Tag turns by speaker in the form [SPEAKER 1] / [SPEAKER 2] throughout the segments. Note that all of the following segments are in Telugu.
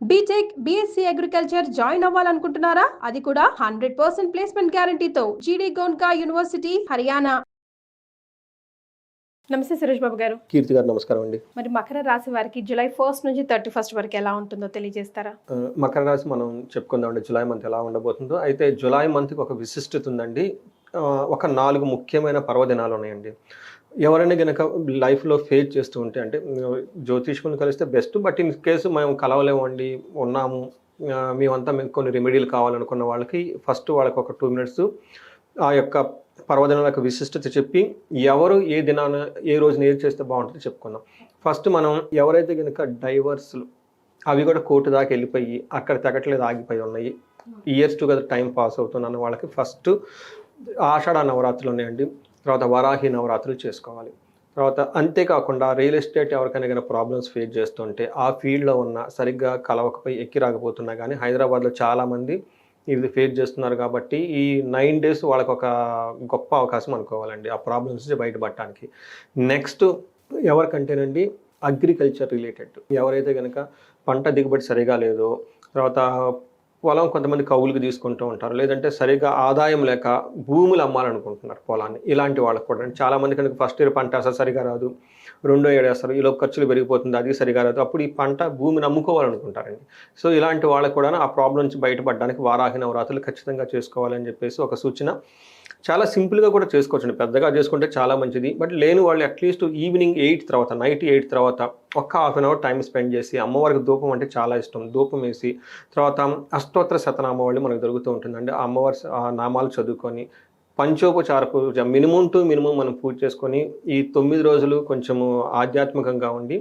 [SPEAKER 1] బీటెక్ బీఎస్సీ అగ్రికల్చర్ జాయిన్ అవ్వాలనుకుంటున్నారా? అది కూడా హండ్రెడ్ పర్సెంట్ ప్లేస్మెంట్ గ్యారంటీతో జీడీ గోన్కా యూనివర్సిటీ హర్యానా నమస్తే సురేష్ బాబు గారు.
[SPEAKER 2] కీర్తి గారు నమస్కారం అండి.
[SPEAKER 1] మరి మకర రాశి వారికి జూలై ఫస్ట్ నుంచి థర్టీ ఫస్ట్ వరకు ఎలా ఉంటుందో తెలియజేస్తారా?
[SPEAKER 2] మకర రాశి మనం చెప్పుకుందామండి జులై మంత్ ఎలా ఉండబోతుందో. అయితే జులై మంత్కి ఒక విశిష్టత ఉందండి. ఒక నాలుగు ముఖ్యమైన పర్వదినాలు ఉన్నాయండి. ఎవరైనా గనక లైఫ్లో ఫేస్ చేస్తూ ఉంటే అంటే జ్యోతిష్కుని కలిస్తే బెస్ట్. బట్ ఇన్ కేసు మేము కలవలేమండి ఉన్నాము మేమంతా మేము కొన్ని రెమెడీలు కావాలనుకున్న వాళ్ళకి ఫస్ట్ వాళ్ళకి ఒక టూ మినిట్స్ ఆ యొక్క పర్వదినాల యొక్క విశిష్టత చెప్పి ఎవరు ఏ దినాన ఏ రోజున ఏది చేస్తే బాగుంటుందో చెప్పుకుందాం. ఫస్ట్ మనం ఎవరైతే కనుక డైవర్స్లు అవి కూడా కోర్టు దాకా వెళ్ళిపోయి అక్కడ తెగట్లేదు ఆగిపోయి ఉన్నాయి ఇయర్స్ టుగెదర్ టైం పాస్ అవుతున్న వాళ్ళకి ఫస్ట్ ఆషాఢ నవరాత్రులు ఉన్నాయండి. తర్వాత వరాహి నవరాత్రులు చేసుకోవాలి. తర్వాత అంతేకాకుండా రియల్ ఎస్టేట్ ఎవరికైనా కానీ ప్రాబ్లమ్స్ ఫేస్ చేస్తుంటే ఆ ఫీల్డ్లో ఉన్న సరిగ్గా కలవకపోయి ఎక్కి రాకపోతున్నా కానీ హైదరాబాద్లో చాలామంది ఇది ఫేస్ చేస్తున్నారు కాబట్టి ఈ నైన్ డేస్ వాళ్ళకి ఒక గొప్ప అవకాశం అనుకోవాలండి ఆ ప్రాబ్లమ్స్ నుంచి బయటపడటానికి. నెక్స్ట్ ఎవరికంటేనండి అగ్రికల్చర్ రిలేటెడ్. ఎవరైతే కనుక పంట దిగుబడి సరిగా లేదో తర్వాత పొలం కొంతమంది కవులకు తీసుకుంటూ ఉంటారు. లేదంటే సరిగా ఆదాయం లేక భూములు అమ్మాలనుకుంటున్నారు పొలాన్ని. ఇలాంటి వాళ్ళకి కూడా. చాలామంది కనుక ఫస్ట్ ఇయర్ పంట అసలు సరిగా రాదు. రెండో ఏడు వేస్తారు. ఈలో ఖర్చులు పెరిగిపోతుంది. అది సరిగా రాదు. అప్పుడు ఈ పంట భూమిని అమ్ముకోవాలనుకుంటారండి. సో ఇలాంటి వాళ్ళకి కూడా ఆ ప్రాబ్లం నుంచి బయటపడడానికి వారాహి నవరాత్రులు ఖచ్చితంగా చేసుకోవాలని చెప్పేసి ఒక సూచన చాలా సింపుల్గా కూడా చేసుకోవచ్చండి. పెద్దగా చేసుకుంటే చాలా మంచిది. బట్ లేని వాళ్ళు అట్లీస్ట్ ఈవినింగ్ ఎయిట్ తర్వాత నైట్ ఎయిట్ తర్వాత ఒక్క half an hour time spend చేసి అమ్మవారికి ధూపం అంటే చాలా ఇష్టం. ధూపం వేసి తర్వాత అష్టోత్తర శతనామావళి మనకు దొరుకుతూ ఉంటుందండి. ఆ అమ్మవారి ఆ నామాలు చదువుకొని పంచోపచార పూజ మినిమం టు మినిమం మనం పూజ చేసుకొని ఈ తొమ్మిది రోజులు కొంచెము ఆధ్యాత్మికంగా ఉండి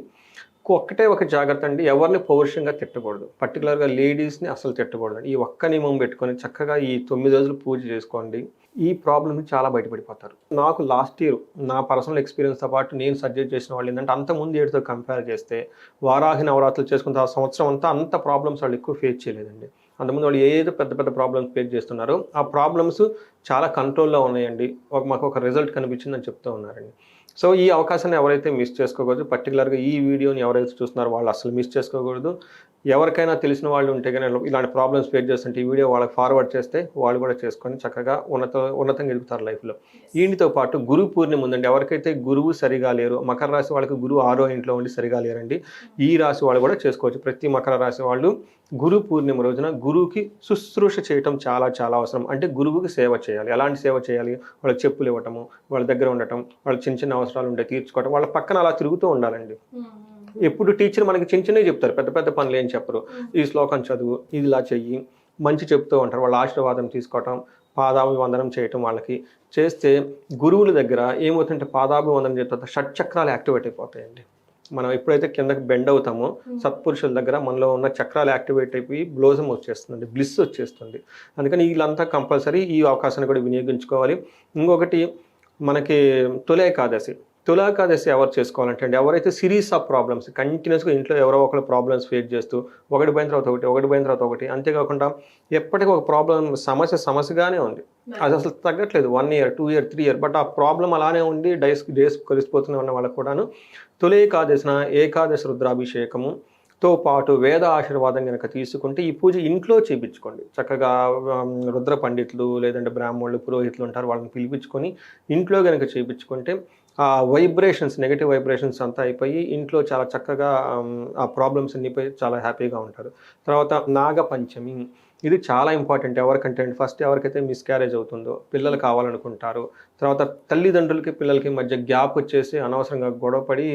[SPEAKER 2] ఒక్కటే ఒక జాగ్రత్త అండి. ఎవరిని పౌరుషంగా తిట్టకూడదు. పర్టికులర్గా లేడీస్ని అసలు తిట్టకూడదు. ఈ ఒక్క నియమం పెట్టుకొని చక్కగా ఈ తొమ్మిది రోజులు పూజ చేసుకోండి. ఈ ప్రాబ్లమ్ చాలా బయటపడిపోతారు. నాకు లాస్ట్ ఇయర్ నా పర్సనల్ ఎక్స్పీరియన్స్తో పాటు నేను సజెస్ట్ చేసిన వాళ్ళు ఏంటంటే అంత ముందు ఏడుతో కంపేర్ చేస్తే వారాహి నవరాత్రులు చేసుకున్న ఆ సంవత్సరం అంతా అంత ప్రాబ్లమ్స్ వాళ్ళు ఎక్కువ ఫేస్ చేయలేదండి. అంతకుముందు వాళ్ళు ఏదో పెద్ద పెద్ద ప్రాబ్లమ్స్ ఫేస్ చేస్తున్నారో. ఆ ప్రాబ్లమ్స్ చాలా కంట్రోల్లో ఉన్నాయండి. ఒక మాకు ఒక రిజల్ట్ కనిపించిందని చెప్తూ ఉన్నారండి. సో ఈ అవకాశాన్ని ఎవరైతే మిస్ చేసుకోకూడదు పర్టికులర్గా ఈ వీడియోని ఎవరైతే చూస్తున్నారో వాళ్ళు అసలు మిస్ చేసుకోకూడదు. ఎవరికైనా తెలిసిన వాళ్ళు ఉంటే కానీ ఇలాంటి ప్రాబ్లమ్స్ ఫేస్ చేస్తుంటే ఈ వీడియో వాళ్ళకి ఫార్వర్డ్ చేస్తే వాళ్ళు కూడా చేసుకొని చక్కగా ఉన్నత ఉన్నతంగా ఎదుగుతారు లైఫ్లో వీటితో పాటు గురు పూర్ణిమ ఉందండి. ఎవరికైతే గురువు సరిగా లేరు మకర రాశి వాళ్ళకి గురువు ఆరో ఇంట్లో ఉండి సరిగా లేరండి ఈ రాశి వాళ్ళు కూడా చేసుకోవచ్చు. ప్రతి మకర రాశి వాళ్ళు గురు పూర్ణిమ రోజున గురువుకి శుశ్రూష చేయటం చాలా చాలా అవసరం. అంటే గురువుకి సేవ చేయాలి. ఎలాంటి సేవ చేయాలి? వాళ్ళకి చెప్పులు ఇవ్వటము వాళ్ళ దగ్గర ఉండటం వాళ్ళ చిన్న చిన్న అవసరాలు ఉంటే తీర్చుకోవటం వాళ్ళ పక్కన అలా తిరుగుతూ ఉండాలండి. ఎప్పుడు టీచర్ మనకి చిన్న చిన్నవి చెప్తారు. పెద్ద పెద్ద పనులు ఏం చెప్పరు. ఈ శ్లోకం చదువు ఇది ఇలా చెయ్యి మంచి చెప్తూ ఉంటారు. వాళ్ళ ఆశీర్వాదం తీసుకోవటం పాదాభివందనం చేయటం వాళ్ళకి. చేస్తే గురువుల దగ్గర ఏమవుతుంటే పాదాభివందనం చేస్తే షట్చక్రాలు యాక్టివేట్ అయిపోతాయండి. మనం ఎప్పుడైతే కిందకి బెండ్ అవుతామో సత్పురుషుల దగ్గర మనలో ఉన్న చక్రాలు యాక్టివేట్ అయిపోయి బ్లోజం వచ్చేస్తుంది బ్లిస్ వచ్చేస్తుంది. అందుకని వీళ్ళంతా కంపల్సరీ ఈ అవకాశాన్ని కూడా వినియోగించుకోవాలి. ఇంకొకటి మనకి తొలి ఏకాదశి. తుల ఏకాదశి ఎవరు చేసుకోవాలంటే అండి ఎవరైతే సిరీస్ ఆఫ్ ప్రాబ్లమ్స్ కంటిన్యూస్గా ఇంట్లో ఎవరో ఒకరు ప్రాబ్లమ్స్ ఫేస్ చేస్తూ ఒకటి పోయిన తర్వాత ఒకటి ఒకటి పోయిన తర్వాత ఒకటి అంతేకాకుండా ఎప్పటికీ ఒక ప్రాబ్లం సమస్య సమస్యగానే ఉంది. అది అసలు తగ్గట్లేదు. One year two year three year but ఆ ప్రాబ్లం అలానే ఉండి డేస్ డేస్ కలిసిపోతూనే ఉన్న వాళ్ళకు కూడాను తొలి ఏకాదశిన ఏకాదశి రుద్రాభిషేకము తో పాటు వేద ఆశీర్వాదం కనుక తీసుకుంటే ఈ పూజ ఇంట్లో చేయించుకోండి చక్కగా రుద్ర పండితులు లేదంటే బ్రాహ్మణులు పురోహితులు ఉంటారు వాళ్ళని పిలిపించుకొని ఇంట్లో కనుక చేయించుకుంటే ఆ వైబ్రేషన్స్ నెగటివ్ వైబ్రేషన్స్ అంతా అయిపోయి ఇంట్లో చాలా చక్కగా ఆ ప్రాబ్లమ్స్ అన్ని పోయి చాలా హ్యాపీగా ఉంటారు. తర్వాత నాగపంచమి. ఇది చాలా ఇంపార్టెంట్ ఎవరికంటే ఫస్ట్ ఎవరికైతే మిస్క్యారేజ్ అవుతుందో పిల్లలు కావాలనుకుంటారు. తర్వాత తల్లిదండ్రులకి పిల్లలకి మధ్య గ్యాప్ వచ్చేసి అనవసరంగా గొడవపడి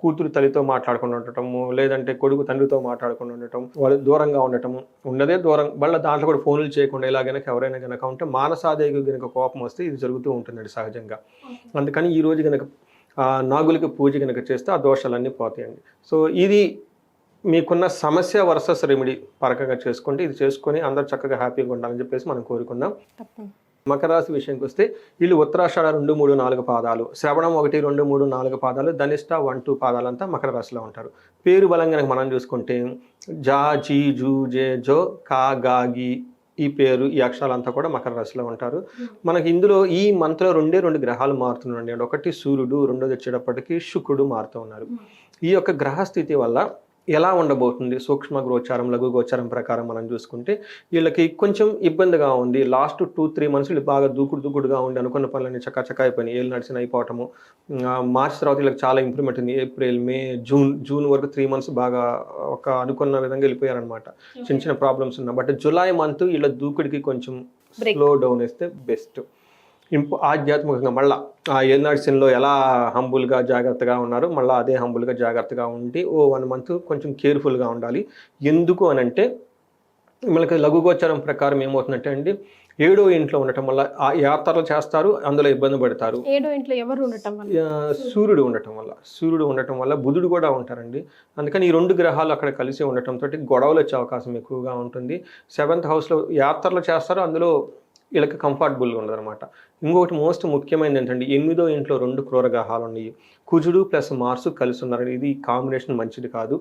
[SPEAKER 2] కూతురు తల్లితో మాట్లాడుకుని ఉండటము లేదంటే కొడుకు తండ్రితో మాట్లాడుకుని ఉండటం వాళ్ళు దూరంగా ఉండటము ఉన్నదే దూరం. వాళ్ళ దాంట్లో కూడా ఫోన్లు చేయకుండా ఇలా గనక ఎవరైనా గనక ఉంటే మానసాదేవి గనక కోపం వస్తే ఇది జరుగుతూ ఉంటుందండి సహజంగా. అందుకని ఈ రోజు గనక నాగులకి పూజ గనక చేస్తే ఆ దోషాలన్నీ పోతాయండి. సో ఇది మీకున్న సమస్య వర్సెస్ రెమెడీ పరకంగా చేసుకుంటే ఇది చేసుకొని అందరూ చక్కగా హ్యాపీగా ఉండాలని చెప్పేసి మనం కోరుకుందాం. మకర రాశి విషయానికి వస్తే వీళ్ళు ఉత్తరాషాఢ రెండు మూడు నాలుగు పాదాలు. శ్రవణం ఒకటి రెండు మూడు నాలుగు పాదాలు. ధనిష్ట వన్ టూ పాదాలంతా మకర రాశిలో ఉంటారు. పేరు బలంగా మనం చూసుకుంటే జా జీ జూ జే జో కా గా గి ఈ పేరు ఈ అక్షరాలంతా కూడా మకర రాశిలో ఉంటారు. మనకి ఇందులో ఈ మంత్లో రెండే రెండు గ్రహాలు మారుతున్నాయండి. ఒకటి సూర్యుడు రెండోది వచ్చేటప్పటికి శుక్రుడు మారుతూ ఉన్నారు. ఈ యొక్క గ్రహ స్థితి వల్ల ఎలా ఉండబోతుంది? సూక్ష్మ గోచారం లఘు గోచారం ప్రకారం మనం చూసుకుంటే వీళ్ళకి కొంచెం ఇబ్బందిగా ఉంది. లాస్ట్ టూ త్రీ మంత్స్ వీళ్ళు బాగా దూకుడు దూకుడుగా ఉండి అనుకున్న పనులన్నీ చక్క చక్క అయిపోయినాయి ఏళ్ళు నడిచిన అయిపోవటము మార్చ్ తర్వాత వీళ్ళకి చాలా ఇంప్రూవ్మెంట్ ఉంది. ఏప్రిల్ మే జూన్ జూన్ వరకు త్రీ మంత్స్ బాగా ఒక అనుకున్న విధంగా వెళ్ళిపోయారనమాట చిన్న చిన్న ప్రాబ్లమ్స్ ఉన్నా. బట్ జూలై మంత్ వీళ్ళ దూకుడికి కొంచెం. స్లో డౌన్ వేస్తే బెస్ట్ ఇంపు ఆధ్యాత్మికంగా మళ్ళా ఆ ఏనాడు సిన్లో ఎలా హంబుల్గా జాగ్రత్తగా ఉన్నారో మళ్ళీ అదే హంబుల్గా జాగ్రత్తగా ఉండి ఓ వన్ మంత్ కొంచెం కేర్ఫుల్గా ఉండాలి. ఎందుకు అని అంటే మనకి లఘుగోచరం ప్రకారం ఏమవుతుందంటే అండి ఏడో ఇంట్లో ఉండటం వల్ల ఆ యాత్రలు చేస్తారు అందులో ఇబ్బంది పడతారు.
[SPEAKER 1] ఏడో ఇంట్లో ఎవరు ఉండటం వల్ల?
[SPEAKER 2] సూర్యుడు ఉండటం వల్ల. సూర్యుడు ఉండటం వల్ల బుధుడు కూడా ఉంటారండి. అందుకని ఈ రెండు గ్రహాలు అక్కడ కలిసి ఉండటంతో గొడవలు వచ్చే అవకాశం ఎక్కువగా ఉంటుంది. సెవెంత్ హౌస్లో యాత్రలు చేస్తారు అందులో వీళ్ళకి కంఫర్టబుల్గా ఉండదు అనమాట ఇంకొకటి మోస్ట్ ముఖ్యమైనది ఏంటంటే ఎనిమిదో ఇంట్లో రెండు క్రూర గ్రహాలు ఉన్నాయి. కుజుడు ప్లస్ మార్సు కలిసి ఉన్నారు ఇది కాంబినేషన్ మంచిది కాదు.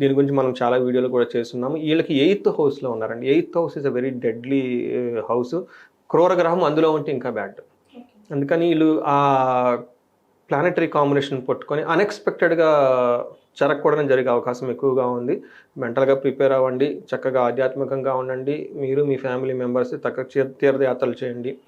[SPEAKER 2] దీని గురించి మనం చాలా వీడియోలు కూడా చేస్తున్నాము. వీళ్ళకి ఎయిత్ హౌస్లో ఉన్నారండి. Eighth house is a very deadly house క్రూర గ్రహం అందులో ఉంటే ఇంకా బ్యాడ్ అందుకని వీళ్ళు ఆ ప్లానటరీ కాంబినేషన్ పట్టుకొని అన్ఎక్స్పెక్టెడ్గా జరగకూడదని జరిగే అవకాశం ఎక్కువగా ఉంది. మెంటల్గా ప్రిపేర్ అవ్వండి. చక్కగా ఆధ్యాత్మికంగా ఉండండి. మీరు మీ ఫ్యామిలీ మెంబర్స్ తగ్గ తీర్థయాత్రలు చేయండి.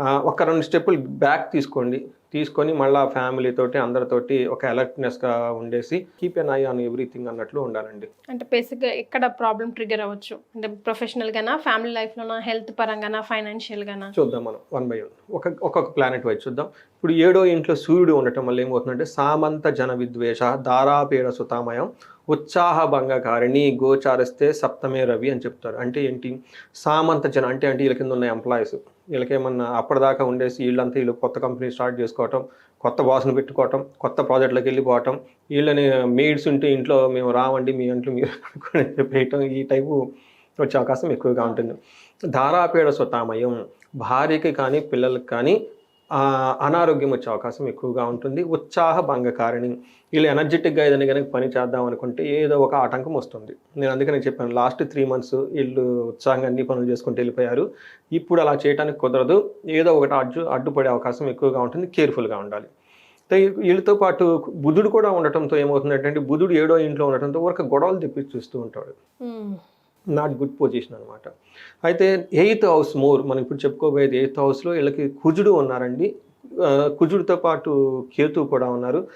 [SPEAKER 2] ఒక రెండు స్టెప్పులు బ్యాక్ తీసుకోండి. తీసుకొని మళ్ళీ ఫ్యామిలీతోటి అందరితోటి ఒక అలర్ట్నెస్గా ఉండేసి keep an eye on everything అన్నట్లు ఉండాలండి.
[SPEAKER 1] అంటే బేసిక్గా ఎక్కడ ప్రాబ్లం ట్రిగర్ అవ్వచ్చు? అంటే ప్రొఫెషనల్ గానా ఫ్యామిలీ లైఫ్ లోనా హెల్త్ పరంగానా ఫైనాన్షియల్ గానా?
[SPEAKER 2] చూద్దాం మనం వన్ బై వన్ ఒక ఒక్కొక్క ప్లానెట్ వైజ్ చూద్దాం. ఇప్పుడు ఏడో ఇంట్లో సూర్యుడు ఉండటం వల్ల ఏమవుతుందంటే సామంత జన విద్వేష దారాపీడ సుతామయం ఉత్సాహభంగకారిణి గోచారిస్తే సప్తమే రవి అని చెప్తారు. అంటే ఏంటి? సామంత జన అంటే అంటే వీళ్ళ కింద ఉన్న ఎంప్లాయీస్ వీళ్ళకేమన్నా అప్పటిదాకా ఉండేసి వీళ్ళంతా వీళ్ళు కొత్త కంపెనీ స్టార్ట్ చేసుకోవటం కొత్త బాస్ను పెట్టుకోవటం కొత్త ప్రాజెక్టులకు వెళ్ళిపోవటం వీళ్ళని మెయిడ్స్ ఉంటే ఇంట్లో మేము రావండి మీ ఇంట్లో మీరు కనుక్కొని చెప్పేయటం ఈ టైపు వచ్చే అవకాశం ఎక్కువగా ఉంటుంది. ధారాపీడ సుతామయం భార్యకి కానీ పిల్లలకి కానీ అనారోగ్యం వచ్చే అవకాశం ఎక్కువగా ఉంటుంది. ఉత్సాహ భంగకారిణి. వీళ్ళు ఎనర్జెటిక్గా ఏదైనా కనుక పని చేద్దాం అనుకుంటే ఏదో ఒక ఆటంకం వస్తుంది. నేను అందుకని చెప్పాను లాస్ట్ త్రీ మంత్స్ వీళ్ళు ఉత్సాహంగా అన్ని పనులు చేసుకుంటూ వెళ్ళిపోయారు. ఇప్పుడు అలా చేయడానికి కుదరదు. ఏదో ఒకటి అడ్డు అడ్డుపడే అవకాశం ఎక్కువగా ఉంటుంది. కేర్ఫుల్గా ఉండాలి. వీళ్ళతో పాటు బుధుడు కూడా ఉండటంతో ఏమవుతుందంటే బుధుడు ఏడో ఇంట్లో ఉండటంతో ఒక గొడవలు తెప్పి చూస్తూ ఉంటాడు. నాట్ గుడ్ పొజిషన్ అనమాట అయితే ఎయిత్ హౌస్ మోర్ మనం ఇప్పుడు చెప్పుకోబోయేది ఎయిత్ హౌస్లో వీళ్ళకి కుజుడు ఉన్నారండి. కుజుడితో పాటు కేతు కూడా ఉన్నారు.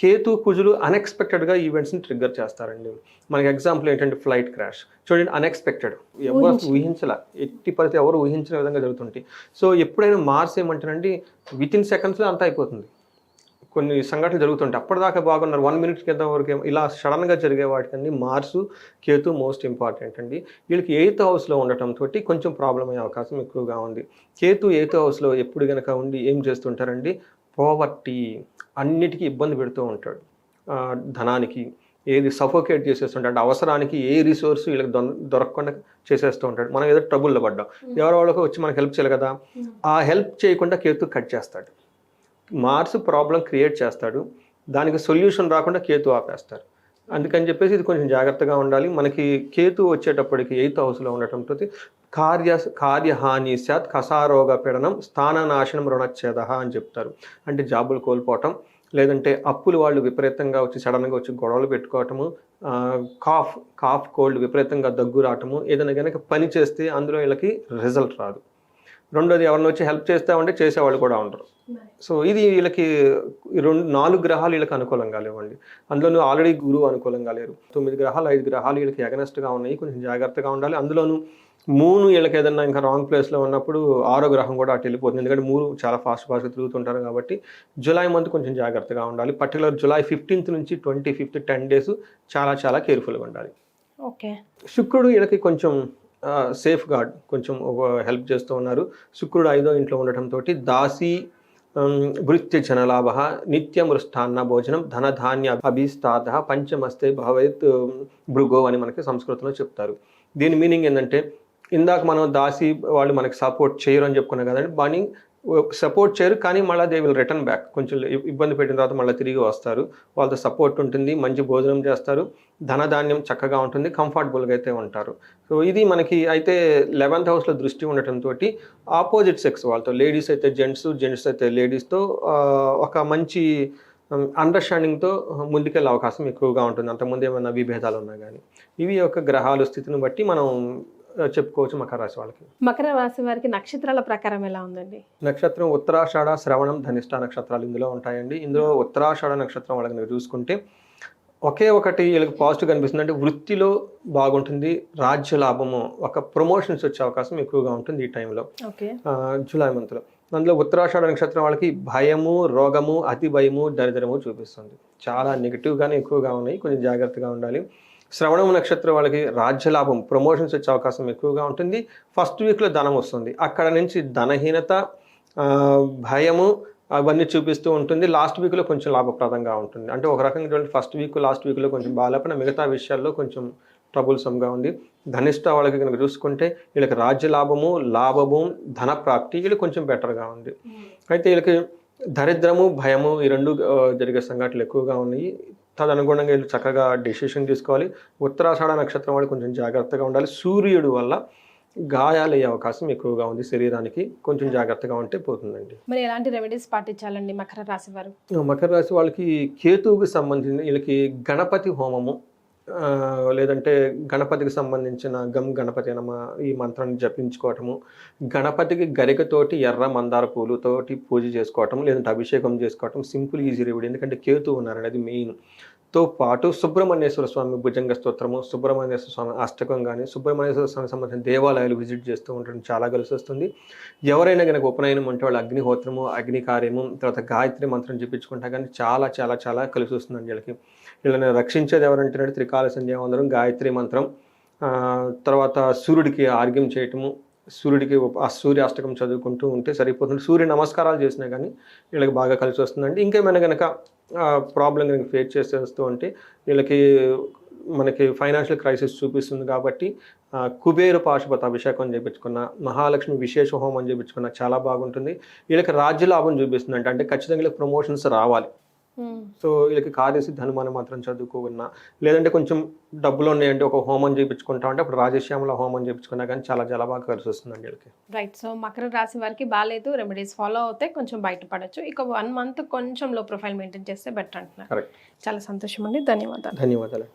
[SPEAKER 2] కేతు కుజులు అన్ఎక్స్పెక్టెడ్గా ఈవెంట్స్ని ట్రిగ్గర్ చేస్తారండి. మనకి ఎగ్జాంపుల్ ఏంటంటే ఫ్లైట్ క్రాష్ చూడండి అన్ఎక్స్పెక్టెడ్ ఎవరు
[SPEAKER 1] ఊహించ-
[SPEAKER 2] ఊహించలే. ఎట్టి పరిస్థితి ఎవరు ఊహించిన విధంగా జరుగుతుంటాయి సో ఎప్పుడైనా మార్స్ ఏమంటారంటే విత్ ఇన్ సెకండ్స్లో అంతా అయిపోతుంది. కొన్ని సంఘటనలు జరుగుతుంటాయి. అప్పటిదాకా బాగున్నారు. వన్ మినిట్ క్రితం వరకు ఇలా సడన్గా జరిగే వాటికన్నీ మార్సు కేతు మోస్ట్ ఇంపార్టెంట్ అండి. వీళ్ళకి ఎయిత్ హౌస్లో ఉండటంతో కొంచెం ప్రాబ్లం అయ్యే అవకాశం ఎక్కువగా ఉంది. కేతు ఎయిత్ హౌస్లో ఎప్పుడు కనుక ఉండి ఏం చేస్తుంటారండి? పోవర్టీ అన్నిటికీ ఇబ్బంది పెడుతూ ఉంటాడు. ధనానికి ఏది సఫోకేట్ చేసేస్తుంటాడు అవసరానికి ఏ రిసోర్స్ వీళ్ళకి దొర- దొరకకుండా చేసేస్తూ ఉంటాడు. మనం ఏదో ట్రబుల్లో పడ్డాం. ఎవరో వాళ్ళకి వచ్చి మనకు హెల్ప్ చేయాలి కదా? ఆ హెల్ప్ చేయకుండా కేతు కట్ చేస్తాడు. మార్స్ ప్రాబ్లం క్రియేట్ చేస్తాడు. దానికి సొల్యూషన్ రాకుండా కేతు ఆపేస్తారు. అందుకని చెప్పేసి ఇది కొంచెం జాగ్రత్తగా ఉండాలి. మనకి కేతు వచ్చేటప్పటికి ఎయిత్ హౌస్లో ఉండటంతో కార్య కార్యహాని సత్ కసారోగ పీడనం స్థాననాశనం రుణచ్ఛేద అని చెప్తారు. అంటే జాబులు కోల్పోవటం లేదంటే అప్పులు వాళ్ళు విపరీతంగా వచ్చి సడన్గా వచ్చి గొడవలు పెట్టుకోవటము కాఫ్ కాఫ్ కోల్డ్ విపరీతంగా దగ్గు రావటము ఏదైనా కనుక పని చేస్తే అందులో వీళ్ళకి రిజల్ట్ రాదు. రెండోది ఎవరిని వచ్చి హెల్ప్ చేస్తామంటే చేసేవాళ్ళు కూడా ఉండరు. సో ఇది వీళ్ళకి రెండు నాలుగు గ్రహాలు వీళ్ళకి అనుకూలంగా లేవండి. అందులోనూ ఆల్రెడీ గురువు అనుకూలంగా లేరు. తొమ్మిది గ్రహాలు ఐదు గ్రహాలు వీళ్ళకి ఎగనెస్ట్గా ఉన్నాయి. కొంచెం జాగ్రత్తగా ఉండాలి. అందులోనూ మూను వీళ్ళకి ఏదన్నా ఇంకా రాంగ్ ప్లేస్లో ఉన్నప్పుడు ఆరో గ్రహం కూడా అటు వెళ్ళిపోతుంది. ఎందుకంటే మూడు చాలా ఫాస్ట్ ఫాస్ట్గా తిరుగుతుంటారు కాబట్టి జూలై మంత్ కొంచెం జాగ్రత్తగా ఉండాలి. పర్టికులర్ జూలై ఫిఫ్టీన్త్ నుంచి ట్వంటీ ఫిఫ్త్ టెన్ డేస్ చాలా చాలా కేర్ఫుల్గా ఉండాలి.
[SPEAKER 1] ఓకే
[SPEAKER 2] శుక్రుడు వీళ్ళకి కొంచెం సేఫ్ గార్డ్ కొంచెం హెల్ప్ చేస్తూ ఉన్నారు. శుక్రుడు ఐదో ఇంట్లో ఉండటంతో దాసి భృత్య జనలాభ నిత్యమృష్టాన్న భోజనం ధనధాన్య అభిస్తాత పంచమస్తే భవేత్ భృగో అని మనకి సంస్కృతంలో చెప్తారు. దీని మీనింగ్ ఏంటంటే ఇందాక మనం దాసి వాళ్ళు మనకి సపోర్ట్ చేయరు అని చెప్పుకున్నాం కదండి బాని సపోర్ట్ చేయరు కానీ మళ్ళీ దే విల్ రిటర్న్ బ్యాక్. కొంచెం ఇబ్బంది పెట్టిన తర్వాత మళ్ళీ తిరిగి వస్తారు. వాళ్ళతో సపోర్ట్ ఉంటుంది మంచి భోజనం చేస్తారు ధనధాన్యం చక్కగా ఉంటుంది కంఫర్టబుల్గా అయితే ఉంటారు. సో ఇది మనకి అయితే లెవెన్త్ హౌస్లో దృష్టి ఉండటంతో ఆపోజిట్ సెక్స్ వాళ్ళతో లేడీస్ అయితే జెంట్స్ జెంట్స్ అయితే లేడీస్తో ఒక మంచి అండర్స్టాండింగ్తో ముందుకెళ్ళే అవకాశం ఎక్కువగా ఉంటుంది. అంతకుముందు ఏమైనా విభేదాలు ఉన్నా కానీ ఇవి యొక్క గ్రహాలు స్థితిని బట్టి మనం చెప్పుకోవచ్చు మకర రాశి వాళ్ళకి.
[SPEAKER 1] మకర రాశి వారికి నక్షత్రాల ప్రకారం ఎలా ఉందండి?
[SPEAKER 2] నక్షత్రం ఉత్తరాషాఢ శ్రవణం ధనిష్ట నక్షత్రాలు ఇందులో ఉంటాయండి. ఇందులో ఉత్తరాషాఢ నక్షత్రం వాళ్ళకి మీరు చూసుకుంటే ఒకే ఒకటి వీళ్ళకి పాజిటివ్ కనిపిస్తుంది. అంటే వృత్తిలో బాగుంటుంది రాజ్య లాభము ఒక ప్రమోషన్స్ వచ్చే అవకాశం ఎక్కువగా ఉంటుంది ఈ టైంలో జూలై మంత్లో. అందులో ఉత్తరాషాఢ నక్షత్రం వాళ్ళకి భయము రోగము అతి భయము దరిద్రము చూపిస్తుంది. చాలా నెగిటివ్గానే ఎక్కువగా ఉన్నాయి. కొంచెం జాగ్రత్తగా ఉండాలి. శ్రవణం నక్షత్రం వాళ్ళకి రాజ్యలాభం ప్రమోషన్స్ వచ్చే అవకాశం ఎక్కువగా ఉంటుంది. ఫస్ట్ వీక్లో ధనం వస్తుంది. అక్కడ నుంచి ధనహీనత భయము అవన్నీ చూపిస్తూ ఉంటుంది. లాస్ట్ వీక్లో కొంచెం లాభప్రదంగా ఉంటుంది. అంటే ఒక రకంగా ఫస్ట్ వీక్ లాస్ట్ వీక్లో కొంచెం బాగాలేకపోయినా మిగతా విషయాల్లో కొంచెం ట్రబుల్సమ్గా ఉంది. ధనిష్ట వాళ్ళకి కనుక చూసుకుంటే వీళ్ళకి రాజ్య లాభము లాభము ధన ప్రాప్తి వీళ్ళు కొంచెం బెటర్గా ఉంది. అయితే వీళ్ళకి దరిద్రము భయము ఈ రెండు జరిగే సంఘటనలు ఎక్కువగా ఉన్నాయి. తదనుగుణంగా వీళ్ళు చక్కగా డెసిషన్ తీసుకోవాలి. ఉత్తరాషాఢ నక్షత్రం వాళ్ళు కొంచెం జాగ్రత్తగా ఉండాలి. సూర్యుడు వల్ల గాయాలు అయ్యే అవకాశం ఎక్కువగా ఉంది. శరీరానికి కొంచెం జాగ్రత్తగా ఉంటే పోతుందండి.
[SPEAKER 1] మరి ఎలాంటి రెమెడీస్ పాటించాలండి మకర రాశి వారు?
[SPEAKER 2] మకర రాశి వాళ్ళకి కేతువుకి సంబంధించిన వీళ్ళకి గణపతి హోమము లేదంటే గణపతికి సంబంధించిన గమ్ గణపతి అనమ ఈ మంత్రాన్ని జపించుకోవటము గణపతికి గరికతోటి ఎర్ర మందార పూలుతోటి పూజ చేసుకోవటం లేదంటే అభిషేకం చేసుకోవటం సింపుల్ ఈజీ రెమెడీ. ఎందుకంటే కేతు ఉన్నారనేది మెయిన్. తో పాటు సుబ్రహ్మణ్యేశ్వర స్వామి భుజంగ స్తోత్రము సుబ్రహ్మణ్యేశ్వర స్వామి అష్టకం కానీ సుబ్రహ్మణ్యేశ్వర స్వామి సంబంధించిన దేవాలయాలు విజిట్ చేస్తూ ఉండడం చాలా కలిసి వస్తుంది ఎవరైనా కనుక ఉపనయనం అంటే వాళ్ళు అగ్నిహోత్రము అగ్ని కార్యము తర్వాత గాయత్రి మంత్రం చెప్పించుకుంటా కానీ చాలా చాలా చాలా కలిసి వస్తుందండి వీళ్ళకి. వీళ్ళని రక్షించేది ఎవరంటే త్రికాల సంధ్యావందరం గాయత్రి మంత్రం. తర్వాత సూర్యుడికి ఆర్గ్యం చేయటము సూర్యుడికి ఆ సూర్య అష్టకం చదువుకుంటూ ఉంటే సరిపోతుంది. సూర్య నమస్కారాలు చేసినా కానీ వీళ్ళకి బాగా కలిసి వస్తుందండి ఇంకేమైనా కనుక ప్రాబ్లం కనుక ఫేస్ చేసేస్తూ ఉంటే వీళ్ళకి మనకి ఫైనాన్షియల్ క్రైసిస్ చూపిస్తుంది కాబట్టి కుబేరు కుబేర పాశుపత అభిషేకం చేయించుకున్న మహాలక్ష్మి విశేష హోమం చేయించుకున్న చాలా బాగుంటుంది. వీళ్ళకి రాజ్య లాభం చూపిస్తుంది అంటే అంటే ఖచ్చితంగా వీళ్ళకి ప్రమోషన్స్ రావాలి. సో వీళ్ళకి కార్యసిద్ధి హనుమానం మాత్రం చదువుకోకున్నా లేదంటే కొంచెం డబ్బులు ఉన్నాయంటే ఒక హోమం చేయించుకుంటా అంటే అప్పుడు రాజశ్యామల హోమం చేయించుకున్నా కానీ చాలా చాలా బాగా కలిసి వస్తుందండి వీళ్ళకి.
[SPEAKER 1] రైట్ సో మకర రాశి వారికి బాగాలేదు రెమెడీస్ ఫాలో అవుతే కొంచెం బయటపడచ్చు. ఇక వన్ మంత్ కొంచెం లో ప్రొఫైల్ మెయింటైన్ చేస్తే బెటర్ అంటున్నారు. చాలా సంతోషం అండి ధన్యవాదాలు.
[SPEAKER 2] ధన్యవాదాలు.